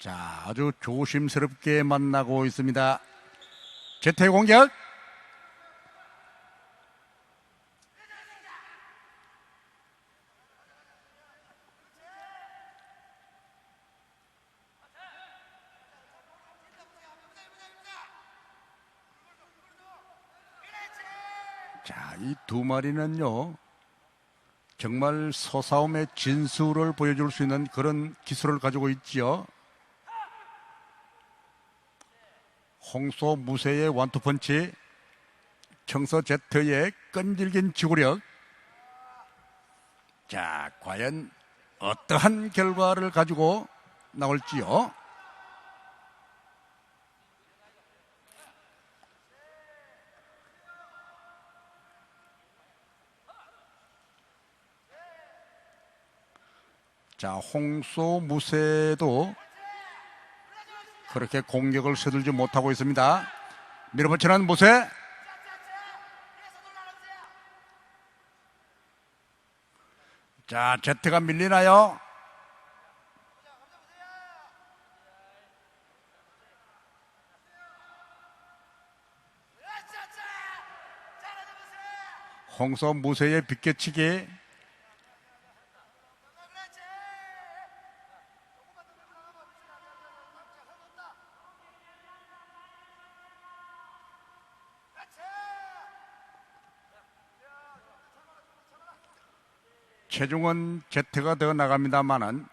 자, 아주 조심스럽게 만나고 있습니다. 제태 공격. 자, 이 두 마리는요. 정말 소싸움의 진수를 보여줄 수 있는 그런 기술을 가지고 있지요. 홍소 무쇠의 완투펀치, 청소 제트의 끈질긴 지구력. 자, 과연 어떠한 결과를 가지고 나올지요? 자, 홍소 무쇠도 그렇게 공격을 서둘지 못하고 있습니다. 밀어붙이는 무쇠. 자, 제트가 밀리나요? 홍소 무쇠의 비껴치기. 체중은 제트가 더 나갑니다만은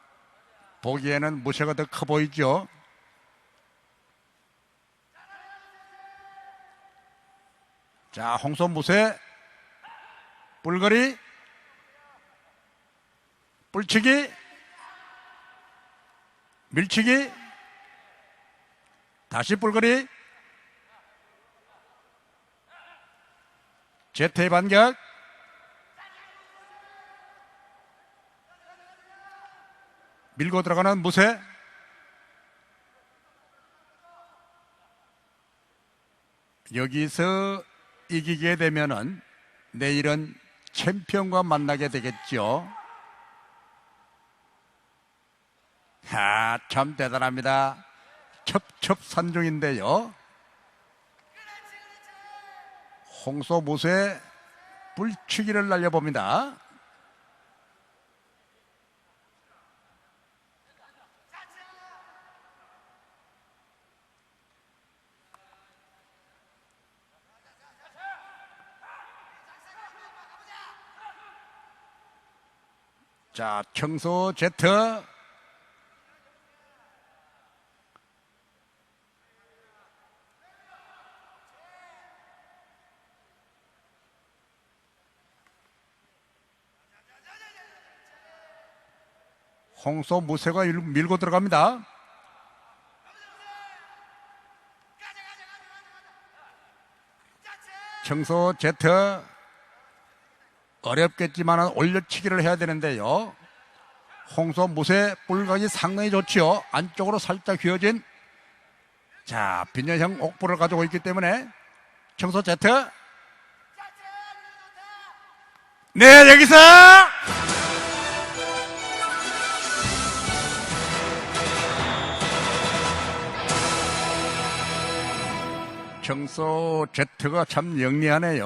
보기에는 무쇠가 더 커 보이죠. 자, 홍소 무쇠, 뿔거리, 뿔치기, 밀치기, 다시 뿔거리, 제트의 반격, 밀고 들어가는 무쇠. 여기서 이기게 되면은 내일은 챔피언과 만나게 되겠죠. 아, 참 대단합니다. 첩첩산중인데요. 홍소 무쇠 불치기를 날려봅니다. 자, 청소 제트. 홍소 무쇠가 일- 밀고 들어갑니다. 청소 제트 어렵겠지만 올려치기를 해야 되는데요. 홍소 무쇠 뿔각이 상당히 좋지요. 안쪽으로 살짝 휘어진 자 빈혈형 옥부를 가지고 있기 때문에 청소 제트 네 여기서 청소 제트가 참 영리하네요.